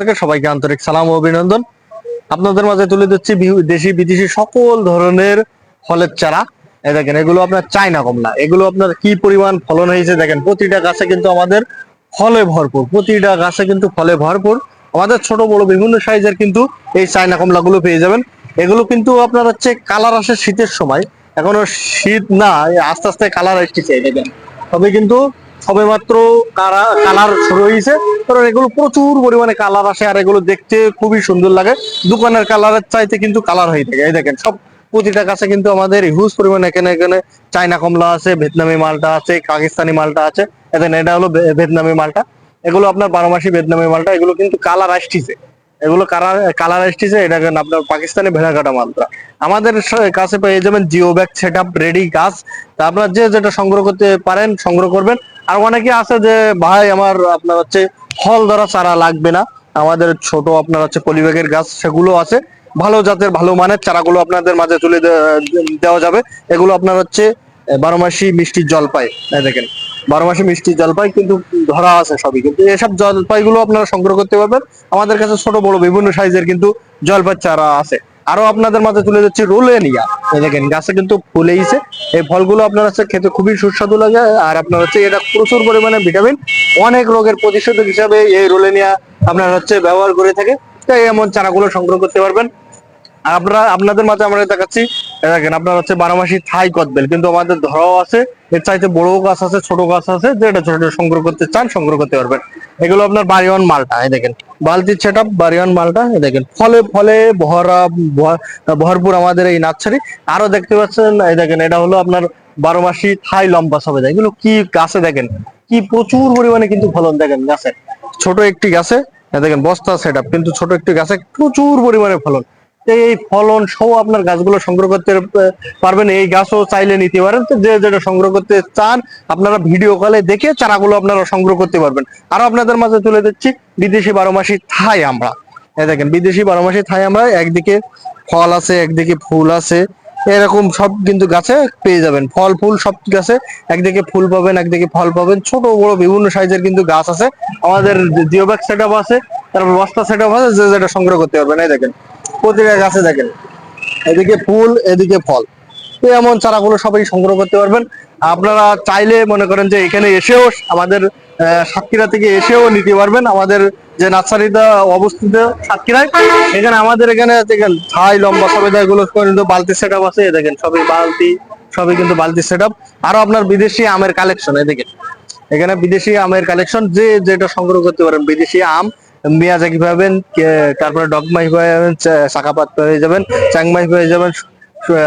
থেকে সবাইকে আন্তরিক সালাম অভিনন্দন। আপনাদের মাঝে তুলে দিচ্ছি দেশি, বিদেশি সকল ধরনের ফলের চারা। দেখেন, এগুলো আপনার চায়না কমলা। এগুলো আপনার কি পরিমাণ ফলন হয়েছে দেখেন, প্রতিটা গাছে কিন্তু আমাদের ফলে ভরপুর। প্রতিটা গাছে কিন্তু ফলে ভরপুর। আমাদের ছোট, বড় বিভিন্ন সাইজের কিন্তু এই চায়না কমলা গুলো পেয়ে যাবেন। এগুলো কিন্তু আপনার হচ্ছে কালার আসে শীতের সময়। এখনও শীত না আস্তে আস্তে কালার আসতেছে দেখেন। তবে কিন্তু সবে মাত্র কালার শুরু হয়েছে। কারণ এগুলো প্রচুর পরিমাণে কালার আসে আর এগুলো দেখতে খুবই সুন্দর লাগে। দোকানের কালারের চাইতে কিন্তু কালার হয়ে থাকে। এই দেখেন, সব প্রতিটা গাছে কিন্তু আমাদের হিউজ পরিমাণে এখানে এখানে চায়না কমলা আছে, ভিয়েতনামি মালটা আছে, পাকিস্তানি মালটা আছে। এখানে এটা হলো ভিয়েতনামি মালটা। এগুলো আপনার বারো মাসি ভিয়েতনামি মালটা, এগুলো কিন্তু কালার আসতেছে। এগুলো কালার কালার আসতেছে, এটা আপনার পাকিস্তানি ভেড়াকাটা মালটা। আমাদের কাছে পেয়ে যাবেন geo bag set up ready গাছ। তা আপনার যে যেটা সংগ্রহ করতে পারেন, সংগ্রহ করবেন। আর অনেকে আছে যে, ভাই, আমার আপনার হচ্ছে ফল ধরা চারা লাগবে না। আমাদের ছোট আপনার হচ্ছে পলিব্যাগের গাছ, সেগুলো আছে। ভালো জাতের, ভালো মানের চারাগুলো আপনাদের মাঝে তুলে দেওয়া যাবে। এগুলো আপনার হচ্ছে বারো মাসি মিষ্টি জলপাই। দেখেন, বারো মাসে মিষ্টি জলপাই কিন্তু ধরা আছে সবই। কিন্তু এসব জলপাইগুলো আপনারা সংগ্রহ করতে পারবেন। আমাদের কাছে ছোট বড় বিভিন্ন সাইজের কিন্তু জলপাই চারা আছে। আরও আপনাদের মাঝে তুলে যাচ্ছি রোলেনিয়া। এই দেখেন, গাছে কিন্তু ফুলেইছে এই ফলগুলো আপনার হচ্ছে খেতে খুবই সুস্বাদু লাগে, আর আপনার হচ্ছে এটা প্রচুর পরিমাণে ভিটামিন অনেক রোগের প্রতিষেধক হিসাবে এই রোলেনিয়া আপনার হচ্ছে ব্যবহার করে থাকে। তাই এমন চারাগুলো সংগ্রহ করতে পারবেন। আপনারা, আপনাদের মাঝে আমরা দেখাচ্ছি দেখেন, আপনার হচ্ছে বারোমাসি থাই কদবেল কিন্তু আমাদের ধরাও আছে, এর চাইতে বড় গাছ আছে, ছোট গাছ আছে যেটা ছোট ছোট সংগ্রহ করতে চান, সংগ্রহ করতে পারবেন। এগুলো আপনার বাড়িওয়ান মালটা, এই দেখেন বালতির সেট আপ বাড়িওয়ান মালটা, এই দেখেন, ফলে ফলে ভরা ভরপুর আমাদের এই নার্সারি। আরও দেখতে পাচ্ছেন, এই দেখেন, এটা হলো আপনার বারো মাসি থাই লম্বা সবে এগুলো কি গাছে দেখেন, কি প্রচুর পরিমাণে কিন্তু ফলন দেখেন গাছে। ছোট একটি গাছে দেখেন, বস্তা সেট আপ কিন্তু ছোট একটি গাছে প্রচুর পরিমাণে ফলন। এই ফলন সহ আপনার গাছগুলো সংগ্রহ করতে পারবেন। এই গাছও চাইলে নিতে পারেন। যে যেটা সংগ্রহ করতে চান, আপনারা ভিডিও কলে দেখে চারাগুলো আপনারা সংগ্রহ করতে পারবেন। আরও আপনাদের মাঝে তুলে দিচ্ছি বিদেশি বারো মাসি থাই আমরা। দেখেন, বিদেশি বারো মাসি থাই আমরা, একদিকে ফল আছে, একদিকে ফুল আছে। এরকম সব কিন্তু গাছে পেয়ে যাবেন। ফল ফুল সব গাছে একদিকে ফুল পাবেন, একদিকে ফল পাবেন। ছোট, বড়, বিভিন্ন সাইজের কিন্তু গাছ আছে। আমাদের জিওব্যাগ সেট আছে, তারপর বস্তা সেট আছে, যে যেটা সংগ্রহ করতে পারবেন। এই দেখেন প্রতিটা গাছে দেখেন। এদিকে ফুল, এদিকে ফল। তো এমন চারাগুলো সবাই সংগ্রহ করতে পারবেন। আপনারা চাইলে মনে করেন যে এখানে এসেও আমাদের সাতক্ষীরা থেকে এসেও নিতে পারবেন। আমাদের যে নার্সারিটা অবস্থিত সাতক্ষীরায় এখানে আমাদের এখানে দেখেন ছাই, লম্বা সবেদা এগুলো কিন্তু বালতি সেট আছে। দেখেন, সবই বালতি, সবই কিন্তু বালতি সেট আপ আরও আপনার বিদেশি আমের কালেকশন এদিকে এখানে বিদেশি আমের কালেকশন যে যেটা সংগ্রহ করতে পারেন, বিদেশি আম। মিয়াজাকি পাবেন তারপরে ডগমাই পাবেন চা- শাখাপাত পেয়ে যাবেন চাংমাই পেয়ে যাবেন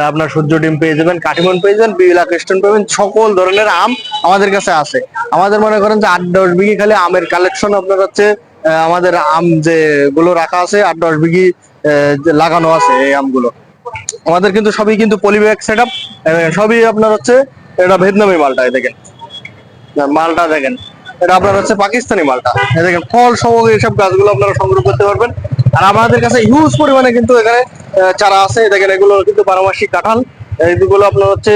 আপনার সূর্য ডিম পেয়ে যাবেন কাটিমন পেয়ে যাবেন বিলা ক্রিস্টন পাবেন সকল ধরনের আম আমাদের কাছে আছে। আমাদের মনে করেন যে আট দশ বিঘি খালি আমের কালেকশন আপনার হচ্ছে আমাদের আম যে গুলো রাখা আছে, আট দশ বিঘি লাগানো আছে এই আমগুলো। আমাদের কিন্তু সবই কিন্তু পলিব্যাগ সেট আপ সবই আপনার হচ্ছে, এটা ভিয়েতনামি মালটা দেখেন। মালটা দেখেন। এটা আপনার হচ্ছে পাকিস্তানি মালটা। দেখেন, ফল সহ এইসব গাছগুলো আপনারা সংগ্রহ করতে পারবেন। আর আমাদের কাছে হিউজ পরিমাণে কিন্তু এখানে চারা আছে। দেখেন, এগুলো কিন্তু বারোমাসি কাঁঠাল। এইগুলো আপনার হচ্ছে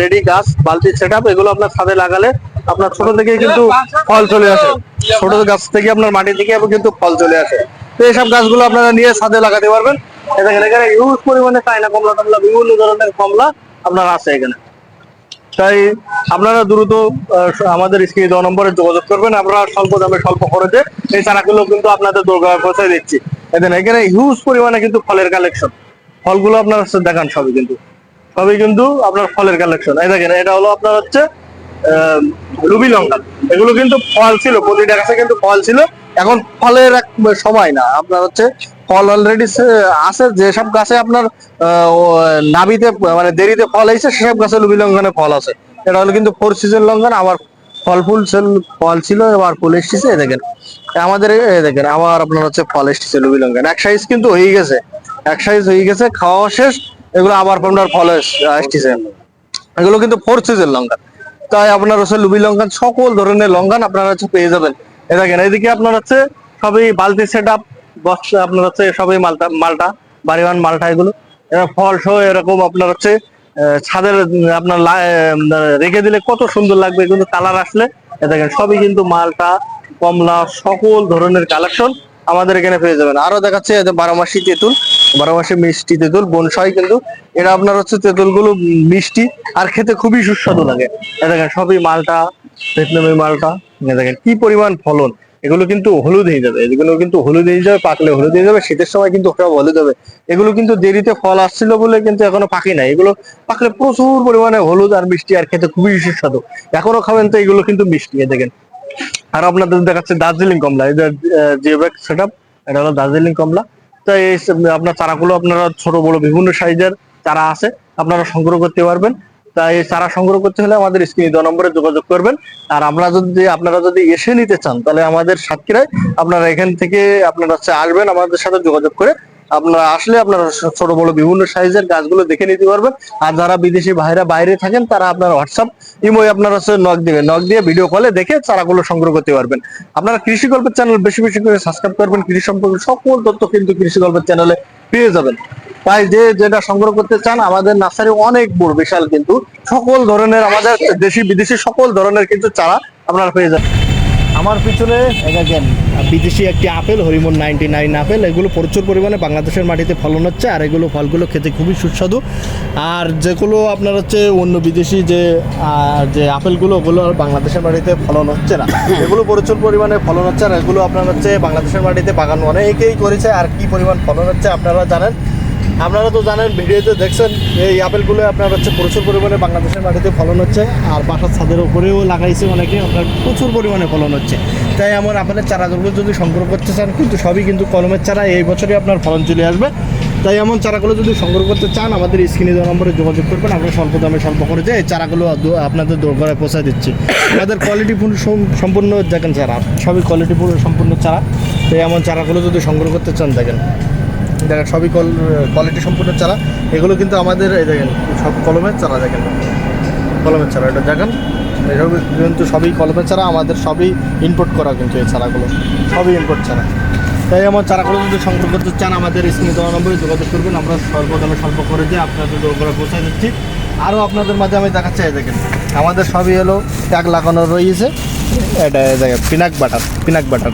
রেডি গাছ বালতির সেট এগুলো আপনার ছাদে লাগালে আপনার ছোট থেকেই কিন্তু ফল চলে আসে। ছোট গাছ থেকে আপনার মাটি থেকে কিন্তু ফল চলে আসে। তো এইসব গাছগুলো আপনারা নিয়ে ছাদে লাগাতে পারবেন। এখানে হিউজ পরিমাণে চায়না কমলা টমলা বিভিন্ন ধরনের কমলা আপনার আছে এখানে। তাই আপনারা দ্রুত আমাদের স্ক্রিনে দেওয়া নম্বরে যোগাযোগ করবেন। আমরা স্বল্প দামে স্বল্প খরচে এই চারাগুলো কিন্তু আপনাদের দোরগা পৌঁছে দিচ্ছি। এখানে এখানে হিউজ পরিমাণে কিন্তু ফলের কালেকশন ফলগুলো আপনার দেখান সবই কিন্তু। সবই কিন্তু আপনার ফলের কালেকশন এই দেখেন, এটা হলো আপনার হচ্ছে রুবি লঙ্কা এগুলো কিন্তু ফল ছিল, প্রতিটা গাছে কিন্তু ফল ছিল। এখন ফলের এক সময় না, আপনার হচ্ছে ফল অলরেডি আছে, যেসব গাছে আপনার নাবিতে মানে দেরিতে ফল হয়েছে সেসব গাছে লুবি লঙ্ঘনে ফল আছে। এটা হলো কিন্তু ফোর সিজন লঙ্ঘন, আবার ফল ফুল ফল ছিল, এবার ফুল এসেছে দেখেন। আমাদের দেখেন, আবার আপনার হচ্ছে ফল এসেছে লুবি লঙ্ঘন এক সাইজ কিন্তু হয়ে গেছে, এক সাইজ হয়ে গেছে, খাওয়া শেষ, এগুলো আবার আপনার ফল আসতেছে এগুলো কিন্তু ফোর সিজন লঙ্কা তাই আপনার হচ্ছে লুবি লঙ্কান সকল ধরনের লঙ্কান আপনারা হচ্ছে পেয়ে যাবেন। এ দেখেন, এইদিকে আপনার হচ্ছে সবই বালতি সেট আপ আপনার হচ্ছে সবই মালটা মালটা বাড়িওয়ান মালটা এগুলো। ফল সহ এরকম আপনার হচ্ছে ছাদের, আপনার রেখে দিলে কত সুন্দর লাগবে, কিন্তু কালার আসলে দেখেন, সবই কিন্তু মালটা, কমলা, সকল ধরনের কালেকশন আমাদের এখানে পেয়ে যাবেন। আরও দেখাচ্ছে বারো মাসি তেঁতুল বারো মাসে মিষ্টি তেঁতুল, বনসাই কিন্তু এটা আপনার হচ্ছে তেঁতুলগুলো মিষ্টি, আর খেতে খুবই সুস্বাদু লাগে। দেখেন, সবই মালটা, ভিয়েতনামি মালটা। দেখেন কি পরিমাণ ফলন। এগুলো কিন্তু হলুদ হয়ে যাবে। এগুলো কিন্তু হলুদ হয়ে যাবে, পাকলে হলুদ হয়ে যাবে, শীতের সময় কিন্তু সব হলুদ হবে। এগুলো কিন্তু দেরিতে ফল আসছিল বলে কিন্তু এখনও পাকি নাই। এগুলো পাকলে প্রচুর পরিমাণে হলুদ আর মিষ্টি আর খেতে খুবই সুস্বাদু। এখনও খাবেন তো এগুলো কিন্তু মিষ্টি দেখেন। আর আপনাদের দেখাচ্ছে দার্জিলিং কমলা। এই যে জিওব্যাক সেট আপ এটা হলো দার্জিলিং কমলা। তো এই আপনার চারাগুলো আপনারা ছোট, বড়, বিভিন্ন সাইজের চারা আছে, আপনারা সংগ্রহ করতে পারবেন। তাই চারা সংগ্রহ করতে হলে আমাদের স্ক্রিনে দেওয়া নম্বরে যোগাযোগ করবেন। আর আমরা যদি, আপনারা যদি এসে নিতে চান, তাহলে আমাদের সাতক্ষীরায় আপনারা এখান থেকে আপনারা আসবেন আমাদের সাথে যোগাযোগ করে। আপনারা আসলে আপনারা ছোট, বড় বিভিন্ন সাইজের গাছগুলো দেখে নিতে পারবেন। আর যারা বিদেশি ভাইরা বাইরে থাকেন, তারা আপনার হোয়াটসঅ্যাপ ইমোয় আপনারা হচ্ছে নক দিবেন। নক দিয়ে ভিডিও কলে দেখে চারাগুলো সংগ্রহ করতে পারবেন। আপনারা কৃষি গল্পের চ্যানেল বেশি বেশি করে সাবস্ক্রাইব করবেন। কৃষি সম্পর্কে সকল তথ্য কিন্তু কৃষি গল্পের চ্যানেলে পেয়ে যাবেন। তাই যে যেটা সংগ্রহ করতে চান, আমাদের নার্সারি অনেক বড়, বিশাল কিন্তু। সকল ধরনের আমাদের দেশি, বিদেশি সকল ধরনের কিন্তু চারা আপনারা পেয়ে যাবেন আমার পিছনে দেখেন বিদেশি একটি apple Hariman ninety nine apple, এগুলো প্রচুর পরিমাণে বাংলাদেশের মাটিতে ফলন হচ্ছে, আর এগুলো ফলগুলো খেতে খুবই সুস্বাদু। আর যেগুলো আপনার হচ্ছে অন্য বিদেশি যে যে আপেলগুলো, ওগুলো আর বাংলাদেশের মাটিতে ফলন হচ্ছে না। এগুলো প্রচুর পরিমাণে ফলন হচ্ছে, আর এগুলো আপনার হচ্ছে বাংলাদেশের মাটিতে বাগান অনেকেই করেছে, আর কি পরিমাণ ফলন হচ্ছে আপনারা জানেন। আপনারা তো জানেন, ভিডিওতে দেখছেন, এই আপেলগুলো আপনার হচ্ছে প্রচুর পরিমাণে বাংলাদেশের মাটিতে ফলন হচ্ছে, আর বাসার ছাদের উপরেও লাগাইছে অনেকে, আপনার প্রচুর পরিমাণে ফলন হচ্ছে। তাই আমার আপেলের চারাগুলো যদি সংগ্রহ করতে চান, কিন্তু সবই কিন্তু কলমের চারা, এই বছরই আপনার ফলন চলে আসবে। তাই এমন চারাগুলো যদি সংগ্রহ করতে চান, আমাদের স্ক্রিনে দেওয়া নম্বরে যোগাযোগ করবেন, আমরা স্বল্প দামে স্বল্প করে যে এই চারাগুলো আপনাদের দোরগড়ায় পৌঁছায় দিচ্ছি। আমাদের কোয়ালিটি সম্পূর্ণ দেখেন চারা, সবই কোয়ালিটি সম্পূর্ণ চারা। তাই এমন চারাগুলো যদি সংগ্রহ করতে চান, দেখেন। দেখেন, সবই কল কোয়ালিটি সম্পূর্ণ চারা। এগুলো কিন্তু আমাদের, এই দেখেন, সব কলমের চারা দেখেন। কলমের চারা, এটা দেখেন এসব কিন্তু সবই কলমের চারা, আমাদের সবই ইম্পোর্ট করা কিন্তু এই চারাগুলো। সবই ইম্পোর্ট চারা। তাই আমার চারাগুলো যদি সংগ্রহ করতে চান, আমাদের স্ক্রিনে দেওয়া নম্বরে যোগাযোগ করবেন। আমরা সর্বদামে স্বল্প করে দিয়ে আপনাদের দোরগোড়া পৌঁছায় দিচ্ছি। আরও আপনাদের মাঝে আমি দেখাচ্ছি দেখেন, আমাদের সবই হলো ট্যাগ লাগানো রয়েছে। এটা দেখেন, পিনাক বাটার পিনাক বাটার।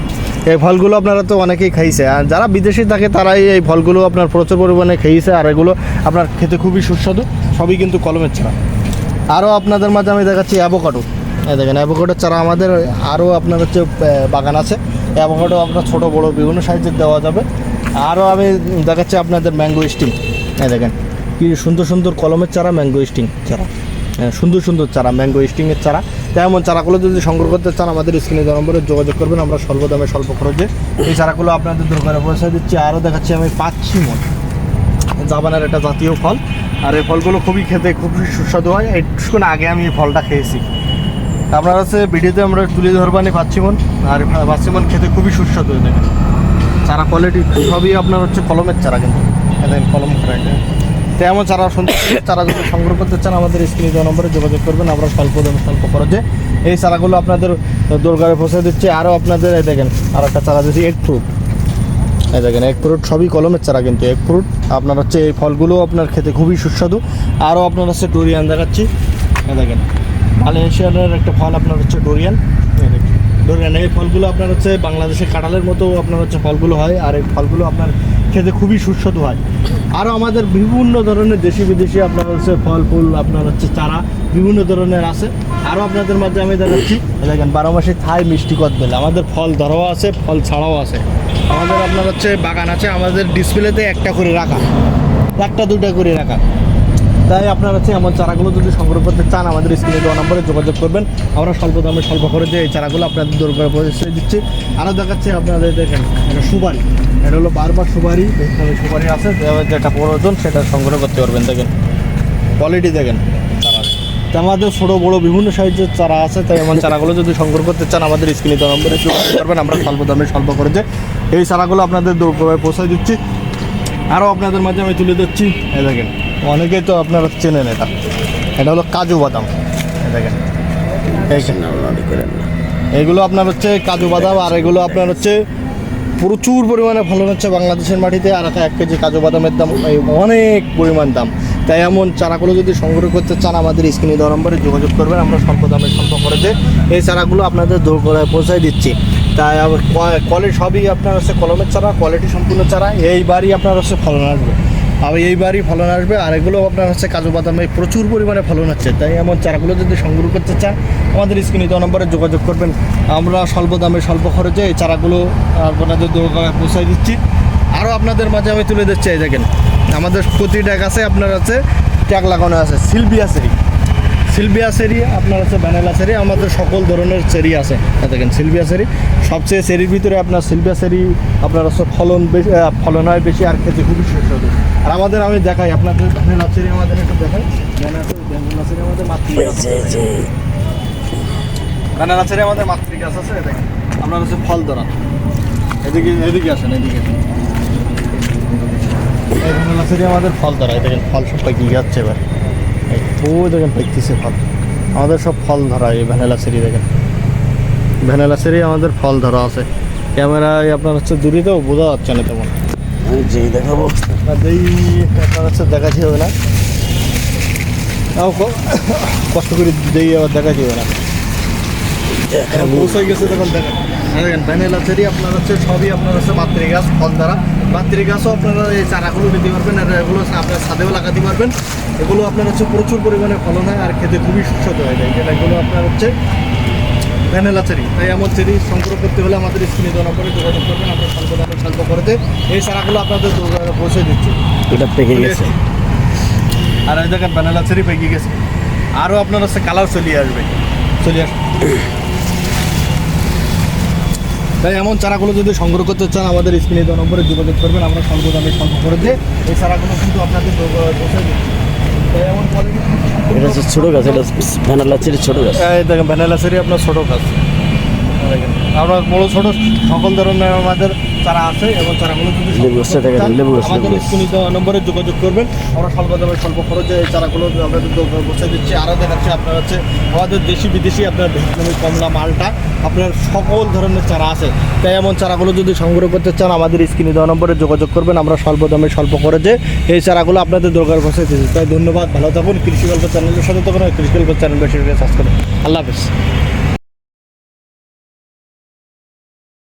এই ফলগুলো আপনারা তো অনেকেই খাইছে। আর যারা বিদেশি থাকে তারাই এই ফলগুলো আপনার প্রচুর পরিমাণে খেয়েছে আর এগুলো আপনার খেতে খুবই সুস্বাদু সবই কিন্তু কলমের চারা। আরও আপনাদের মাঝে আমি দেখাচ্ছি অ্যাভোকাডো। এই দেখেন অ্যাভোকাডোর চারা আমাদের আরও আপনার হচ্ছে বাগান আছে। অ্যাভোকাডো আপনার ছোটো বড় বিভিন্ন সাইজের দেওয়া যাবে। আরও আমি দেখাচ্ছি আপনাদের ম্যাঙ্গো স্টিং। এই দেখেন কি সুন্দর সুন্দর কলমের চারা ম্যাঙ্গো স্টিং চারা। হ্যাঁ, সুন্দর সুন্দর চারা ম্যাঙ্গো স্টিংয়ের চারা। তেমন চারাগুলো যদি সংগ্রহ করতে চান, আমাদের স্ক্রিনে দেওয়া নম্বরে যোগাযোগ করবেন। আমরা স্বল্প দামে, স্বল্প খরচে এই চারাগুলো আপনাদের দরকারে পৌঁছে দিচ্ছি। আরও দেখাচ্ছি, আমি পাচ্ছি মন। জাপানের একটা জাতীয় ফল। আর এই ফলগুলো খুবই খেতে খুবই সুস্বাদু হয়। একটুক্ষণ আগে আমি এই ফলটা খেয়েছি। আপনার হচ্ছে ভিডিওতে আমরা তুলে ধরবানি পাচ্ছিমন আর পাচ্ছিমন খেতে খুবই সুস্বাদু হয় দেখেন। চারা কোয়ালিটি সবই আপনার হচ্ছে কলমের চারা কিন্তু। কলম করা তেমন চারা চারা যদি সংগ্রহ করতে চান আমাদের স্ক্রিনে দেওয়া নম্বরে যোগাযোগ করবেন। আমরা স্বল্প দামে স্বল্প খরচে এই চারাগুলো আপনাদের দোরগাড়ে পৌঁছে দিচ্ছে। আরও আপনাদের এই দেখেন আর একটা চারা দিচ্ছি এগ ফ্রুট এই দেখেন এক ফ্রুট সবই কলমের চারা কিন্তু। এক ফ্রুট আপনার হচ্ছে এই ফলগুলো আপনার খেতে খুবই সুস্বাদু। আরও আপনার হচ্ছে ডোরিয়ান দেখাচ্ছি। দেখেন, মালয়েশিয়ানের একটা ফল আপনার হচ্ছে ডোরিয়ান ডোরিয়ান এই ফলগুলো আপনার হচ্ছে বাংলাদেশের কাঁঠালের মতো আপনার হচ্ছে ফলগুলো হয়। আর এই ফলগুলো আপনার খেতে খুবই সুস্বাদু হয়। আরও আমাদের বিভিন্ন ধরনের দেশি বিদেশি আপনার হচ্ছে ফল, ফুল, আপনার হচ্ছে চারা বিভিন্ন ধরনের আছে। আরও আপনাদের মাঝে আমি দেখাচ্ছি। দেখেন, বারো মাসে থাই মিষ্টি কদবেল। আমাদের ফল ধরাও আছে, ফল ছাড়াও আছে। আমাদের আপনার হচ্ছে বাগান আছে, আমাদের ডিসপ্লেতে একটা করে রাখা। একটা, দুটা করে রাখা। তাই আপনার হচ্ছে এমন চারাগুলো যদি সংগ্রহ করতে চান, আমাদের স্ক্রিনে দেওয়া নম্বরে যোগাযোগ করবেন। আমরা স্বল্প দামে, স্বল্প করে যে এই চারাগুলো আপনাদের দরকার পৌঁছে দিচ্ছি। আরও দেখাচ্ছি আপনাদের, দেখেন, এটা সুপারি। এটা হলো বারবার সুপারি সুপারি আছে যেটা প্রয়োজন সেটা সংগ্রহ করতে পারবেন, দেখেন। কোয়ালিটি দেখেন আমাদের ছোটো, বড়ো বিভিন্ন সাইজের চারা আছে, তাই এমন চারাগুলো যদি সংগ্রহ করতে চান, আমাদের স্ক্রিনে দেওয়া নম্বরে যোগাযোগ করবেন। আমরা স্বল্প দামে, স্বল্প করে যে এই চারাগুলো আপনাদের দৌড় পৌঁছে দিচ্ছি। আরও আপনাদের মাঝে আমি তুলে দিচ্ছি এই দেখেন। অনেকেই তো আপনারা চেনেন এটা। এটা হলো কাজু বাদাম। এই দেখেন। এই- এইগুলো আপনার হচ্ছে কাজু বাদাম, আর এগুলো আপনার হচ্ছে প্রচুর পরিমাণে ফলন হচ্ছে বাংলাদেশের মাটিতে, আর এক কেজি কাজু বাদামের দাম এই অনেক পরিমাণ দাম। তাই এমন চারাগুলো যদি সংগ্রহ করতে চান, আমাদের স্ক্রিনে দেওয়া নম্বরে যোগাযোগ করবেন। আমরা স্বল্প দামে স্বল্প করে যে এই চারাগুলো আপনাদের দূর করে পৌঁছায় দিচ্ছি। তাই কোয়ালিটি সবই আপনার হচ্ছে কলমের চারা কোয়ালিটি সম্পূর্ণ চারা, এইবারই আপনার হচ্ছে ফলন আসবে। আবার এইবারই ফলন আসবে, আর এগুলো আপনার হচ্ছে কাজু বাদামে প্রচুর পরিমাণে ফলন হচ্ছে। তাই এমন চারাগুলো যদি সংগ্রহ করতে চান, আমাদের স্ক্রিনে দেওয়া নম্বরে যোগাযোগ করবেন। আমরা স্বল্প দামে, স্বল্প খরচে এই চারাগুলো আপনাদের দোকানে পৌঁছায় দিচ্ছি। আরও আপনাদের মাঝে আমি তুলে দিচ্ছি এই দেখেন। আমাদের প্রতিটা গাছে আপনার আছে ট্যাগ লাগানো আছে শিল্পী সেরি সিলভিয়া সেরি আপনার আছে ভ্যানিলা সেরি আমাদের সকল ধরনের চেরি আছে। দেখেন সিলভিয়া সেরি সবচেয়ে সেরির ভিতরে আপনার সিলভিয়া সেরি আপনার হচ্ছে ফলন বেশি ফলন হয় বেশি আর খেতে খুবই সুস্বাদু। আর আমাদের আমি দেখাই আপনাদের ভ্যানিলা সেরি আমাদের একটু দেখাই। ভ্যানিলা সেরি আমাদের মাতৃ ভ্যানিলা সেরি আমাদের মাতৃ গাছ আছে দেখেন। আপনার হচ্ছে ফল ধরা এদিকে এদিকে আসেন। এদিকে আমাদের ফল ধরা দেখেন ফল সব পাকি যাচ্ছে এবার। এই দেখেন পাইতেছে ফল। আমাদের সব ফল ধরা এই ভ্যানিলা সেরি দেখেন। ভ্যানিলা সেরি আমাদের ফল ধরা আছে। ক্যামেরায় আপনার হচ্ছে দূরে তো বোঝা যাচ্ছে না তেমন। যেই দেখাবো। এই আপনার হচ্ছে দেখাচ্ছি হবে না। কষ্ট করে দেই আবার দেখাচ্ছি হবে না। পৌঁছে গেছে তখন দেখেন দেখেন ভ্যানিলা চেরি আপনার হচ্ছে সবই আপনার হচ্ছে মাতৃ গাছ ফল দ্বারা মাতৃ গাছও আপনারা এই চারাগুলো নিতে পারবেন আর এগুলো আপনার ছাদেও লাগাতে পারবেন। এগুলো আপনার হচ্ছে প্রচুর পরিমাণে ফলন হয় আর খেতে খুবই সুস্বাদু হয়ে যায় যেটা এগুলো আপনার হচ্ছে ভ্যানিলা চেরি তাই এমন চেরি সংগ্রহ করতে হলে আমাদের স্ক্রিনে দেওয়া নম্বরে যোগাযোগ করবেন আমরা স্বল্প দামে স্বল্প করতে। এই চারাগুলো আপনাদের পৌঁছে দিচ্ছি। এটা পেকে গেছে। আর এই দেখেন ভ্যানিলা চেরি পেকে গেছে। আরও আপনার হচ্ছে কালার চলিয়ে আসবে। চলে আসবে। তাই এমন চারাগুলো যদি সংগ্রহ করতে চান আমাদের স্ক্রিনে দু নম্বরে যোগাযোগ করবেন আমরা স্বল্প দামে সংগ্রহ করে দিয়ে এই চারাগুলো কিন্তু আপনাদের এটা হচ্ছে ছোটো গাছ এটা ভ্যানালা চেরি ছোটো গাছ। দেখেন ভ্যানিলা আপনার ছোটো গাছ। আমরা বড়ো ছোটো সকল ধরনের আমাদের চারা আছে এবং চারাগুলো যদি আমাদের দেওয়া নম্বরে যোগাযোগ করবেন। আমরা স্বল্প দামে স্বল্প খরচে এই চারাগুলো আপনাদের বসে দিচ্ছি। আরও দেখাচ্ছি আপনার হচ্ছে আমাদের দেশি বিদেশি আপনার ভিয়েতনামি কমলা মালটা। আপনার সকল ধরনের চারা আছে। তাই এমন চারাগুলো যদি সংগ্রহ করতে চান আমাদের স্ক্রিনে দেওয়া নম্বরে যোগাযোগ করবেন। আমরা স্বল্প দামে স্বল্প খরচে এই চারাগুলো আপনাদের দরকার বসে দিচ্ছি। তাই ধন্যবাদ ভালো থাকুন। কৃষি গল্প চ্যানেলের সাথে তখন কৃষি গল্প চ্যানেল বেশি সাবস্ক্রাইব আল্লাহ হাফিজ।